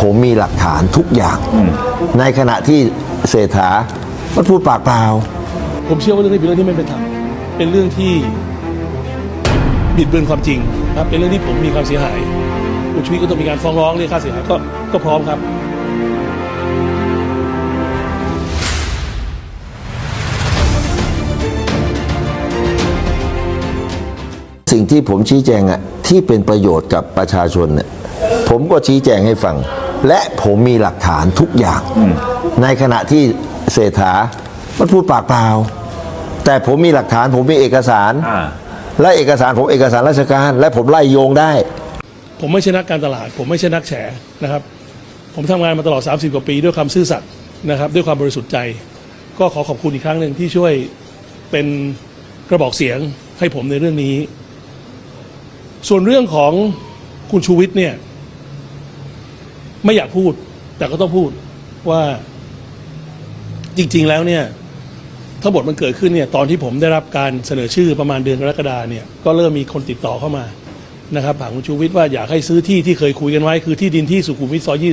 ผมมีหลักฐานทุกอย่าง ในขณะที่เศรษฐามันพูดปากเปล่า ผมเชื่อว่าเรื่องนี้เป็นเรื่องที่ไม่เป็นธรรมเป็นเรื่องที่บิดเบือนความจริงครับเป็นเรื่องที่ผมมีความเสียหายคุณชีวิตก็ต้องมีการฟ้องร้องเรียกค่าเสียหายก็ก็พร้อมครับ สิ่งที่ผมชี้แจงอะที่เป็นประโยชน์กับประชาชนเนี่ยผมก็ชี้แจงให้ฟัง และผมมีหลักฐานทุกอย่าง ในขณะที่เศรษฐามันพูดปากเปล่า แต่ผมมีหลักฐานผมมีเอกสารอ่าและเอกสารผมเอกสารราชการ และผมไล่โยงได้ ผมไม่ใช่นักการตลาด ผมไม่ใช่นักแฉนะครับ ผมทำงานมาตลอด 30 กว่าปีด้วยความซื่อสัตย์นะครับ ด้วยความบริสุทธิ์ใจ ก็ขอขอบคุณอีกครั้งหนึ่งที่ช่วยเป็นกระบอกเสียงให้ผมในเรื่องนี้ ส่วนเรื่องของคุณชูวิทย์เนี่ย ไม่อยากพูด แต่ก็ต้องพูดว่าจริง ๆ แล้วเนี่ยทั้งหมดมันเกิดขึ้นเนี่ยตอนที่ผมได้รับการเสนอชื่อประมาณเดือนกรกฎาเนี่ยก็เริ่มมีคนติดต่อเข้ามานะครับผ่านคุณชูวิทย์ว่าอยากให้ซื้อที่ที่เคยคุยกันไว้ คือที่ดินที่สุขุมวิทซอย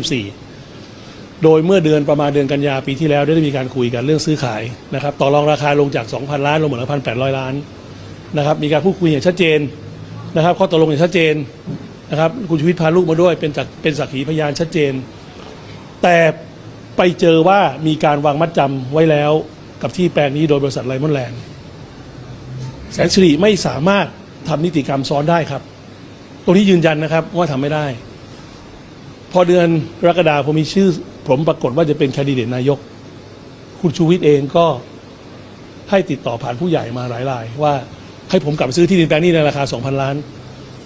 24 โดยเมื่อเดือนประมาณเดือนกันยาปีที่แล้วได้มีการคุยกันเรื่องซื้อขายนะครับต่อรองราคาลงจาก 2,000 ล้านลงเหลือ1,800 ล้านนะครับมีการพูดคุยอย่างชัดเจนนะครับข้อตกลงอย่างชัดเจน นะครับคุณชูวิทย์พาลูกมาด้วยเป็นจากเป็นสักขีพยานชัดเจน แต่ไปเจอว่ามีการวางมัดจำไว้แล้วกับที่แปลงนี้โดยบริษัทไลมอนแลนด์แสนสิริไม่สามารถทำนิติกรรมซ้อนได้ครับ ตรงนี้ยืนยันนะครับว่าทำไม่ได้ พอเดือนกรกฎาคมมีชื่อ ผมปรากฏว่าจะเป็นแคนดิเดตนายก คุณชูวิทย์เองก็ให้ติดต่อผ่านผู้ใหญ่มาหลายรายว่าให้ผมกลับไปซื้อที่ดินแปลงนี้ในราคา 2,000 ล้าน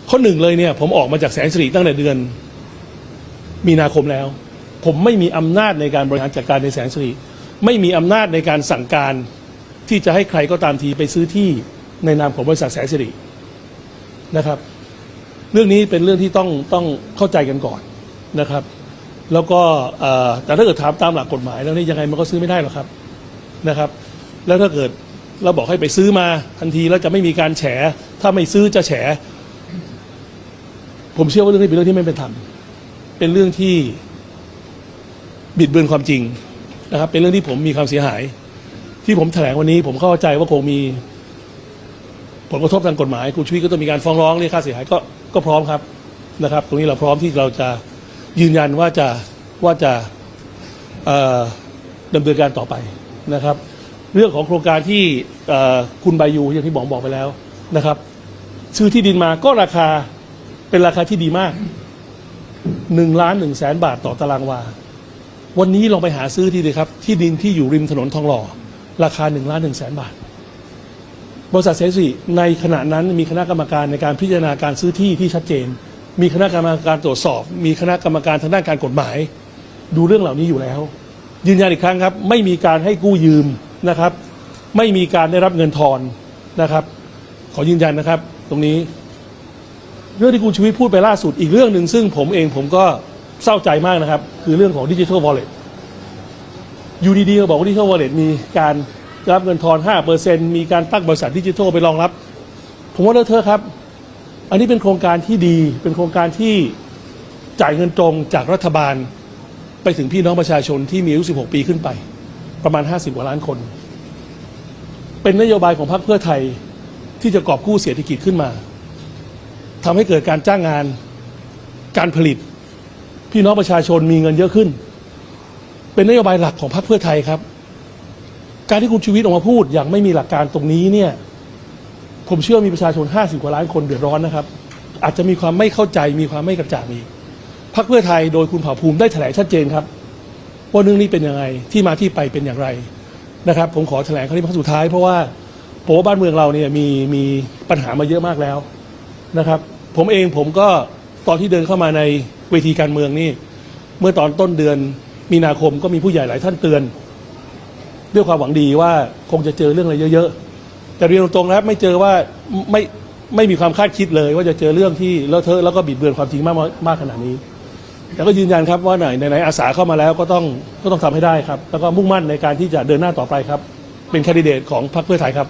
ข้อหนึ่งเลยเนี่ย ผมออกมาจากแสนสิริตั้งแต่เดือน มีนาคมแล้ว ผมไม่มีอำนาจในการบริหารจัดการในแสนสิริไม่มีอำนาจในการสั่งการที่จะให้ใครก็ตามทีไปซื้อที่ในนามของบริษัทแสนสิรินะครับ เรื่องนี้เป็นเรื่องที่ต้องต้องเข้าใจกันก่อนนะครับ แล้วก็แต่ถ้าเกิดถามตามหลักกฎหมายแล้วนี่ยังไงมันก็ซื้อไม่ได้หรอกครับนะครับ แล้วถ้าเกิดเราบอกให้ไปซื้อมาทันทีแล้วจะไม่มีการแฉถ้าไม่ซื้อจะแฉ ผมเชื่อว่าเรื่องนี้เป็นเรื่องที่ไม่เป็นธรรม เป็นเรื่องที่บิดเบือนความจริงนะครับ เป็นเรื่องที่ผมมีความเสียหาย ที่ผมแถลงวันนี้ ผมเข้าใจว่าคงมีผลกระทบทางกฎหมายคุณชุวิตก็ต้องมีการฟ้องร้องเรียกค่าเสียหายก็ก็พร้อมครับนะครับ ตรงนี้เราพร้อมที่เราจะยืนยันว่าจะว่าจะเอ่อดำเนินการต่อไปนะครับ เรื่องของโครงการที่คุณใบายูอย่างที่บอกบอกไปแล้วนะครับ ซื้อที่ดินมาก็ราคา เป็นราคาที่ดีมากหนึ่งล้านหนึ่งแสนบาทต่อตารางวา วันนี้ลองไปหาซื้อที่ดีครับ ที่ดินที่อยู่ริมถนนทองหล่อ ราคาหนึ่งล้านหนึ่งแสนบาท บริษัทเซสิในขณะนั้นมีคณะกรรมการในการพิจารณาการซื้อที่ที่ชัดเจน มีคณะกรรมการตรวจสอบ มีคณะกรรมการทางด้านการกฎหมาย ดูเรื่องเหล่านี้อยู่แล้ว ยืนยันอีกครั้งครับ ไม่มีการให้กู้ยืมนะครับ ไม่มีการได้รับเงินทอนนะครับ ขอยืนยันนะครับ ตรงนี้ เรื่องที่คุณชูวิทย์พูดไปล่าสุดอีกเรื่องหนึ่งซึ่งผมเองผมก็เศร้าใจมากนะครับ คือเรื่องของดิจิทัลวอลเล็ตยู่ดีๆก็บอกว่าดิจิทัลวอลเล็ตมีการรับเงินทอน 5%มีการตั้งบริษัทดิจิทัลไปรองรับ ผมว่าเลอะเทอะครับ อันนี้เป็นโครงการที่ดี เป็นโครงการที่จ่ายเงินตรงจากรัฐบาล ไปถึงพี่น้องประชาชนที่มีอายุ 16 ปีขึ้นไป ประมาณ 50 กว่าล้านคน เป็นนโยบายของพรรคเพื่อไทยที่จะกอบกู้เศรษฐกิจขึ้นมา ทำให้เกิดการจ้างงานการผลิต พี่น้องประชาชนมีเงินเยอะขึ้น เป็นนโยบายหลักของพรรคเพื่อไทยครับ การที่คุณชูวิทย์ออกมาพูดอย่างไม่มีหลักการตรงนี้เนี่ยผมเชื่อว่ามีประชาชน 50 กว่าล้านคนเดือดร้อนนะครับ อาจจะมีความไม่เข้าใจมีความไม่กระจ่างอีกพรรคเพื่อไทยโดยคุณเผ่าภูมิได้แถลงชัดเจนครับ ว่าเรื่องนี้เป็นยังไงที่มาที่ไปเป็นอย่างไรนะครับ ผมขอแถลงครั้งนี้ครั้งสุดท้ายเพราะว่าผมว่าบ้านเมืองเราเนี่ยมีมีปัญหามาเยอะมากแล้ว นะครับ ผมเองผมก็ตอนที่เดินเข้ามาในเวทีการเมืองนี่ เมื่อตอนต้นเดือนมีนาคมก็มีผู้ใหญ่หลายท่านเตือน ด้วยความหวังดีว่าคงจะเจอเรื่องอะไรเยอะ ๆ แต่เรียนตรงๆนะครับไม่เจอว่าไม่ไม่มีความคาดคิดเลย ว่าจะเจอเรื่องที่เลอะเทอะแล้วก็บิดเบือนความจริงมากมากขนาดนี้แต่ก็ยืนยันครับว่าไหนไหนอาสาเข้ามาแล้วก็ต้องก็ต้องทำให้ได้ครับ แล้วก็มุ่งมั่นในการที่จะเดินหน้าต่อไปครับ เป็นแคนดิเดตของพรรคเพื่อไทยครับ